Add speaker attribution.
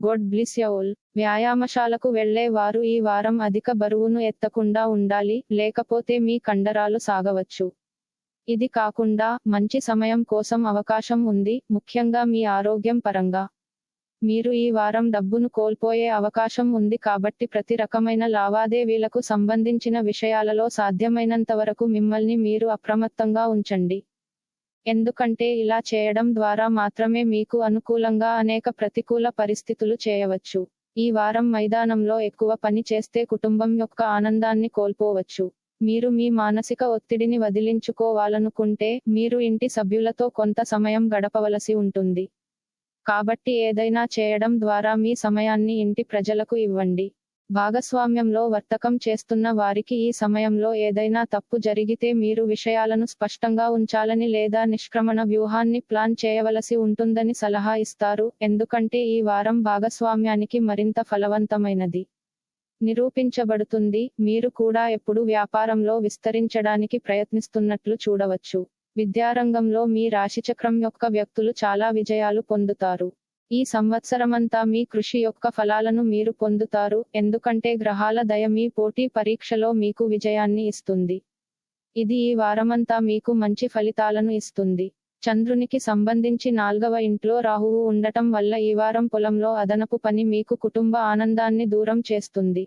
Speaker 1: Gourd bliss యౌల్ వ్యాయామశాలకు వెళ్ళే వారు ఈ వారం అధిక బరువును ఎత్తకుండా ఉండాలి లేకపోతే మీ కండరాలు సాగవచ్చు. ఇది కాకుండా మంచి సమయం కోసం అవకాశం ఉంది ముఖ్యంగా మీ ఆరోగ్యం పరంగా. మీరు ఈ వారం డబ్బును కోల్పోయే అవకాశం ఉంది కాబట్టి ప్రతి రకమైన లావాదేవీలకు సంబంధించిన విషయాలలో సాధ్యమైనంత వరకు మిమ్మల్ని మీరు అప్రమత్తంగా ఉంచండి. ఎందుకంటే ఇలా చేయడం ద్వారా మాత్రమే మీకు అనుకూలంగా అనేక ప్రతికూల పరిస్థితులు చేయవచ్చు. ఈ వారం మైదానంలో ఎక్కువ పని చేస్తే కుటుంబం యొక్క ఆనందాన్ని కోల్పోవచ్చు. మీరు మీ మానసిక ఒత్తిడిని వదిలించుకోవాలనుకుంటే మీరు ఇంటి సభ్యులతో కొంత సమయం గడపవలసి ఉంటుంది. కాబట్టి ఏదైనా చేయడం ద్వారా మీ సమయాన్ని ఇంటి ప్రజలకు ఇవ్వండి. భాగస్వామ్యంలో వర్తకం చేస్తున్న వారికి ఈ సమయంలో ఏదైనా తప్పు జరిగితే మీరు విషయాలను స్పష్టంగా ఉంచాలని లేదా నిష్క్రమణ వ్యూహాన్ని ప్లాన్ చేయవలసి ఉంటుందని సలహా ఇస్తారు. ఎందుకంటే ఈ వారం భాగస్వామ్యానికి మరింత ఫలవంతమైనది. నిరూపించబడుతుంది. మీరు కూడా ఎప్పుడు వ్యాపారంలో విస్తరించడానికి ప్రయత్నిస్తున్నట్లు చూడవచ్చు. విద్యారంగంలో మీ రాశిచక్రం యొక్క వ్యక్తులు చాలా విజయాలు పొందుతారు. ఈ సంవత్సరమంతా మీ కృషి యొక్క ఫలాలను మీరు పొందుతారు ఎందుకంటే గ్రహాల దయ మీ పోటీ పరీక్షలో మీకు విజయాన్ని ఇస్తుంది. ఇది ఈ వారమంతా మీకు మంచి ఫలితాలను ఇస్తుంది. చంద్రునికి సంబంధించి నాల్గవ ఇంట్లో రాహువు ఉండటం వల్ల ఈ వారం పొలంలో అదనపు పని మీకు కుటుంబ ఆనందాన్ని దూరం చేస్తుంది.